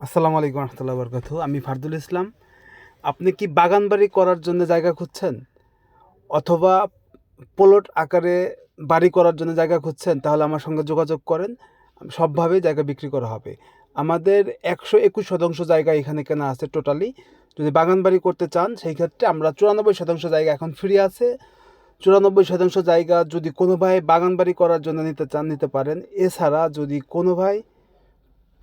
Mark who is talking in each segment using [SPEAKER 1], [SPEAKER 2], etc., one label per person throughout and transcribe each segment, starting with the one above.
[SPEAKER 1] আসসালামু আলাইকুম রহমতুল্লাহ বরকাতু আমি ফারদুল ইসলাম। আপনি কি বাগান বাড়ি করার জন্য জায়গা খুঁজছেন? অথবা প্লট আকারে বাড়ি করার জন্য জায়গা খুঁজছেন? তাহলে আমার সঙ্গে যোগাযোগ করেন। সবভাবেই জায়গা বিক্রি করা হবে। আমাদের একশো একুশ শতাংশ জায়গা এখানে কেনা আছে টোটালি। যদি বাগান বাড়ি করতে চান, সেই ক্ষেত্রে আমরা চুরানব্বই শতাংশ জায়গা এখন ফ্রি আছে। চুরানব্বই শতাংশ জায়গা যদি কোনো ভাই বাগান বাড়ি করার জন্য নিতে চান, নিতে পারেন। এছাড়া যদি কোনো ভাই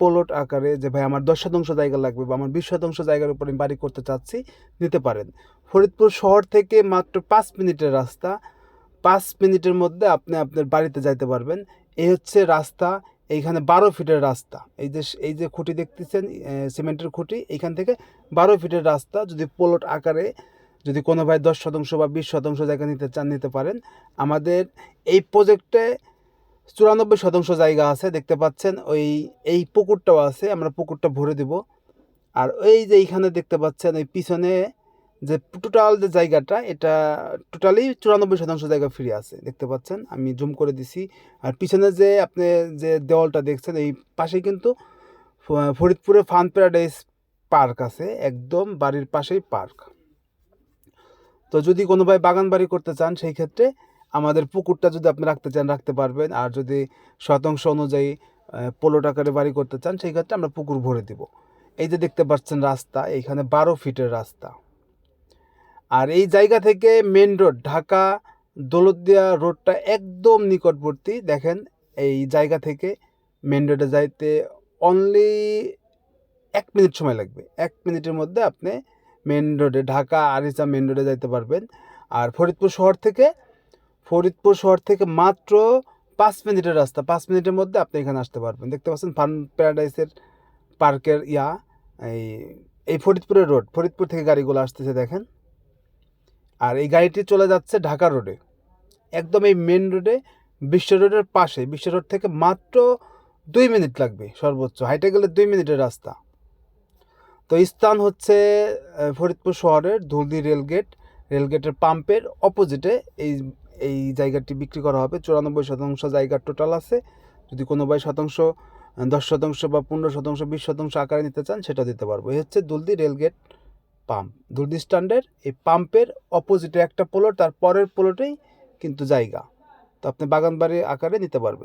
[SPEAKER 1] প্লট আকারে যে, ভাই, আমার দশ শতাংশ জায়গা লাগবে বা আমার বিশ শতাংশ জায়গার উপর আমি বাড়ি করতে চাচ্ছি, নিতে পারেন। ফরিদপুর শহর থেকে মাত্র পাঁচ মিনিটের রাস্তা। পাঁচ মিনিটের মধ্যে আপনি আপনার বাড়িতে যাইতে পারবেন। এই হচ্ছে রাস্তা, এইখানে বারো ফিটের রাস্তা। এই যে এই যে খুঁটি দেখতেছেন সিমেন্টের খুঁটি, এইখান থেকে বারো ফিটের রাস্তা। যদি প্লট আকারে যদি কোনো ভাই দশ শতাংশ বা বিশ শতাংশ জায়গা নিতে চান, নিতে পারেন। আমাদের এই প্রজেক্টে চুরানব্বই শতাংশ জায়গা আছে, দেখতে পাচ্ছেন। ওই, এই পুকুরটাও আছে, আমরা পুকুরটা ভরে দেব। আর ওই যে এইখানে দেখতে পাচ্ছেন ওই পিছনে যে টোটাল যে জায়গাটা, এটা টোটালি চুরানব্বই শতাংশ জায়গা ফ্রি আছে, দেখতে পাচ্ছেন। আমি জুম করে দিছি। আর পিছনে যে আপনি যে দেওয়ালটা দেখছেন, এই পাশে কিন্তু ফরিদপুরে ফান প্যারাডাইস পার্ক আছে, একদম বাড়ির পাশেই পার্ক। তো যদি কোনো ভাই বাগান বাড়ি করতে চান, সেই ক্ষেত্রে আমাদের পুকুরটা যদি আপনি রাখতে চান, রাখতে পারবেন। আর যদি শতাংশ অনুযায়ী পোলো টাকারে বাড়ি করতে চান, সেই ক্ষেত্রে আমরা পুকুর ভরে দিব। এই যে দেখতে পাচ্ছেন রাস্তা এইখানে বারো ফিটের রাস্তা। আর এই জায়গা থেকে মেন রোড ঢাকা দৌলতদিয়া রোডটা একদম নিকটবর্তী। দেখেন, এই জায়গা থেকে মেন রোডে যাইতে অনলি এক মিনিট সময় লাগবে। এক মিনিটের মধ্যে আপনি মেন রোডে ঢাকা আরিচা মেন রোডে যাইতে পারবেন। আর ফরিদপুর শহর থেকে ফরিদপুর শহর থেকে মাত্র পাঁচ মিনিটের রাস্তা। পাঁচ মিনিটের মধ্যে আপনি এখানে আসতে পারবেন। দেখতে পাচ্ছেন ফান প্যারাডাইসের পার্কের ইয়া, এই এই ফরিদপুরের রোড। ফরিদপুর থেকে গাড়িগুলো আসতেছে, দেখেন। আর এই গাড়িটি চলে যাচ্ছে ঢাকা রোডে। একদম এই মেন রোডে বিশ্ব রোডের পাশে। বিশ্ব রোড থেকে মাত্র দুই মিনিট লাগবে সর্বোচ্চ। হাইটে গেলে দুই মিনিটের রাস্তা। তো স্থান হচ্ছে ফরিদপুর শহরের ধুলদি রেলগেট। রেলগেটের পাম্পের অপোজিটে এই এই জায়গাটি বিক্রি করা হবে। চুরানব্বই শতাংশ জায়গার টোটাল আছে। যদি কোনো বাইশ শতাংশ, দশ শতাংশ বা পনেরো শতাংশ, বিশ শতাংশ আকারে নিতে চান, সেটা দিতে পারব। এই হচ্ছে দুলদি রেলগেট পাম্প। দুলদি স্ট্যান্ডের এই পাম্পের অপোজিটে একটা পোলট তার পরের পোলটেই কিন্তু জায়গা। তো আপনি বাগানবাড়ি আকারে নিতে পারবেন।